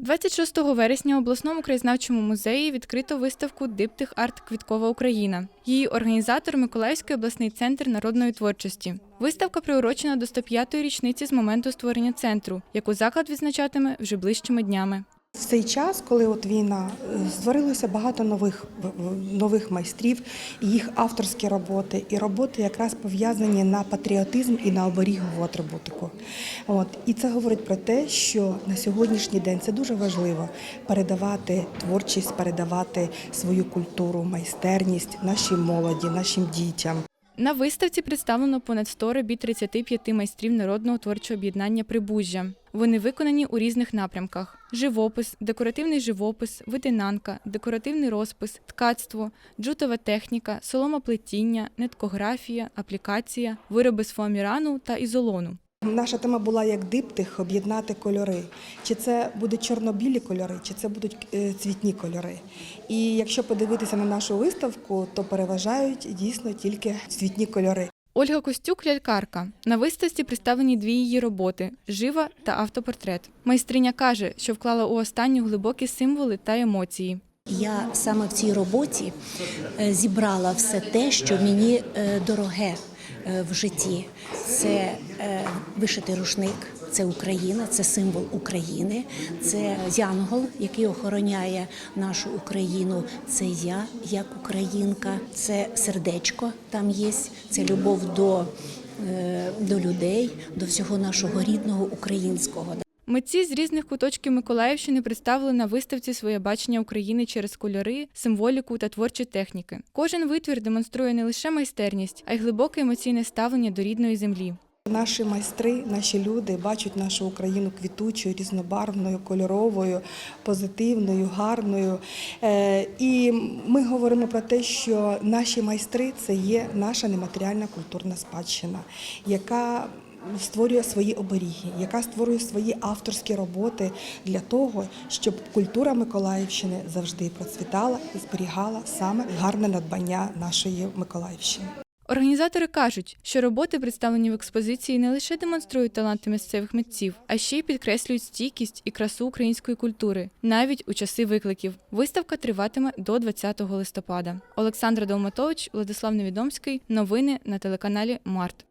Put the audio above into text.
26 вересня у обласному краєзнавчому музеї відкрито виставку Диптих Арт Квіткова Україна. Її організатор Миколаївський обласний центр народної творчості. Виставка приурочена до 105-ї річниці з моменту створення центру, яку заклад відзначатиме вже ближчими днями. В цей час, коли от війна, е, створилося багато нових нових майстрів, їх авторські роботи, і роботи якраз пов'язані на патріотизм і на оберігову атрибутику. От і це говорить про те, що на сьогоднішній день це дуже важливо передавати творчість, передавати свою культуру, майстерність нашій молоді, нашим дітям. На виставці представлено понад 100 робіт 35 майстрів народного творчого об'єднання Прибужжя. Вони виконані у різних напрямках: живопис, декоративний живопис, видинанка, декоративний розпис, ткацтво, джутова техніка, соломоплетіння, неткографія, аплікація, вироби з фоамірану та ізолону. Наша тема була як диптих об'єднати кольори. Чи це будуть чорно-білі кольори, чи це будуть е, цвітні кольори. І якщо подивитися на нашу виставку, то переважають дійсно тільки цвітні кольори. Ольга Костюк лялькарка. На виставці представлені дві її роботи жива та автопортрет. Майстриня каже, що вклала у останню глибокі символи та емоції. Я саме в цій роботі е, зібрала все те, що мені е, дороге е, в житті. Це вишитий рушник, це Україна, це символ України, це янгол, який охороняє нашу Україну. Це я як українка, це сердечко там є, це любов до, е, до людей, до всього нашого рідного українського. Митці з різних куточків Миколаївщини представили на виставці своє бачення України через кольори, символіку та творчі техніки. Кожен витвір демонструє не лише майстерність, а й глибоке емоційне ставлення до рідної землі. Наші майстри, наші люди бачать нашу Україну квітучою, різнобарвною, кольоровою, позитивною, гарною. Е, І ми говоримо про те, що наші майстри це є наша нематеріальна культурна спадщина, яка створює свої оберіги, яка створює свої авторські роботи для того, щоб культура Миколаївщини завжди процвітала і зберігала саме гарне надбання нашої Миколаївщини. Організатори кажуть, що роботи, представлені в експозиції, не лише демонструють таланти місцевих митців, а ще й підкреслюють стійкість і красу української культури, навіть у часи викликів. Виставка триватиме до 20 листопада. Олександра Долматович, Владислав Невідомський. Новини на телеканалі Март.